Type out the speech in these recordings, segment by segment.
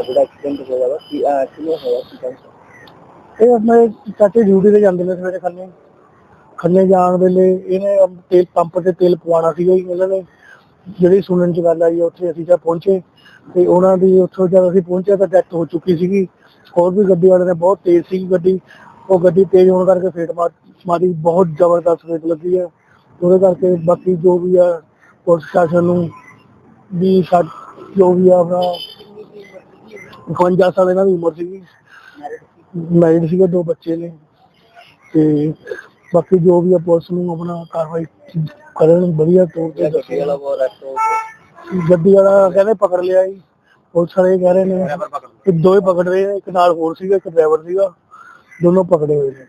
ਜਿਹੜਾ ਐਕਸੀਡੈਂਟ ਹੋਇਆ ਵਾ ਕੀ ਅਹ, ਕਿਵੇਂ ਹੋਇਆ ਕੀ ਇਹ ਆਪਣੇ ਚਾਚੇ ਡਿਊਟੀ ਤੇ ਜਾਂਦੇ ਨੇ ਸਵੇਰੇ ਖੰਨੇ। ਖੰਨੇ ਜਾਣ ਵੇਲੇ ਇਹਨੇ ਅਮ ਤੇਲ ਪੰਪ ਤੇ ਤੇਲ ਪਵਾਉਣਾ ਸੀਗਾ ਜੀ ਇਹਨਾਂ ਨੇ। ਜਿਹੜੀ ਸੁਣਨ ਚ ਗੱਲ ਆਈ ਉੱਥੇ ਅਸੀਂ ਜਦ ਪਹੁੰਚੇ। ਤੇ ਉਹਨਾਂ ਦੀ ਉੱਥੋਂ ਜਦ ਅਸੀਂ ਪਹੁੰਚੇ ਤਾਂ ਡੈਥ ਹੋ ਚੁੱਕੀ ਸੀਗੀ। ਹੋਰ ਗੱਡੀ ਵਾਲੇ ਨੇ ਬਹੁਤ ਤੇਜ਼ ਸੀ ਗੱਡੀ। ਉਹ ਗੱਡੀ ਤੇਜ਼ ਹੋਣ ਕਰਕੇ ਫੇਟ ਮਾਰ ਮਾਰੀ ਬਹੁਤ ਜ਼ਬਰਦਸਤ ਫੇਟ ਲੱਗੀ ਆ। ਉਹਦੇ ਕਰਕੇ ਬਾਕੀ ਜੋ ਵੀ ਆ ਪੁਲਿਸ ਸ਼ਾਸਨ ਨੂੰ ਵੀ ਸਾ ਜੋ ਵੀ ਆ ਆਪਣਾ 51 ਸਾਲ ਇਹਨਾਂ ਦੀ ਉਮਰ ਸੀਗੀ। ਮੈਰਿਡ ਸੀਗੇ ਦੋ ਬੱਚੇ ਨੇ ਤੇ ਬਾਕੀ ਜੋ ਵੀ ਆ ਪੁਲਿਸ ਨੂੰ ਆਪਣਾ ਕਾਰਵਾਈ ਕਰਨ ਵਧੀਆ ਤੌਰ ਤੇ ਗੱਡੀ ਵਾਲਾ ਬਹੁਤ ਰੈਸਟ ਹੋ ਗੱਡੀ ਵਾਲਾ ਕਹਿੰਦੇ ਪਕੜ ਲਿਆ ਜੀ। ਪੁਲਿਸ ਵਾਲੇ ਕਹਿ ਰਹੇ ਨੇ ਕਿ ਦੋ ਹੀ ਪਕੜ ਰਹੇ ਆ ਇੱਕ ਨਾਲ ਹੋਰ ਸੀਗਾ ਇੱਕ ਡਰਾਈਵਰ ਸੀਗਾ। ਦੋਨੋਂ ਪਕੜੇ ਹੋਏ ਨੇ।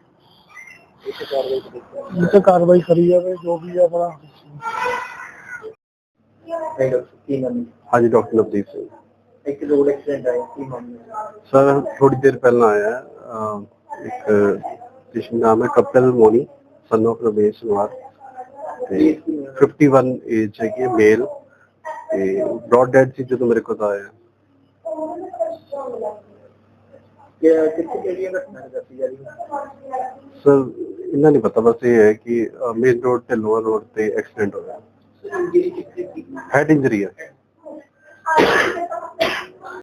ਇਹ ਤੇ ਕਾਰਵਾਈ ਕਰੀ ਜਾਵੇ ਜੋ ਵੀ ਆ ਆਪਣਾ। ਹਾਂਜੀ ਡਾਕਟਰ ਨਵਦੀਪ ਸਿੰਘ। ਇੱਕ ਰੋਡ ਐਕਸੀਡੈਂਟ ਆਇਆ ਕੀ ਮਾਮਲਾ ਸਰ ਥੋੜੀ ਦੇਰ ਪਹਿਲਾਂ ਆਇਆ ਅਹ, ਇੱਕ ਜਿਸ ਨਾਮ ਹੈ ਕਪਿਲ ਮੋਨੀ ਸਨ of ਰਮੇਸ਼ ਕੁਮਾਰ ਤੇ 51 ਏਜ ਹੈਗੀ ਮੇਲ ਤੇ ਬ੍ਰੌਡ ਡੈਡ ਸੀ ਜਦੋਂ ਮੇਰੇ ਕੋਲ ਆਇਆ ਕਿ ਕਿੱਥੇ ਕਿਹੜੀ ਘਟਨਾ ਦੱਸੀ ਜਾ ਰਹੀ ਹੈ ਸਰ ਇਹਨਾਂ ਨਹੀਂ ਪਤਾ ਬਸ ਇਹ ਹੈ ਕਿ ਮੇਨ ਰੋਡ ਤੇ ਲੋਅਰ ਰੋਡ ਤੇ ਐਕਸੀਡੈਂਟ ਹੋਇਆ ਇੰਜਰੀ ਕਿੱਥੇ ਕੀ ਹੈਡ ਇੰਜਰੀ ਹੈ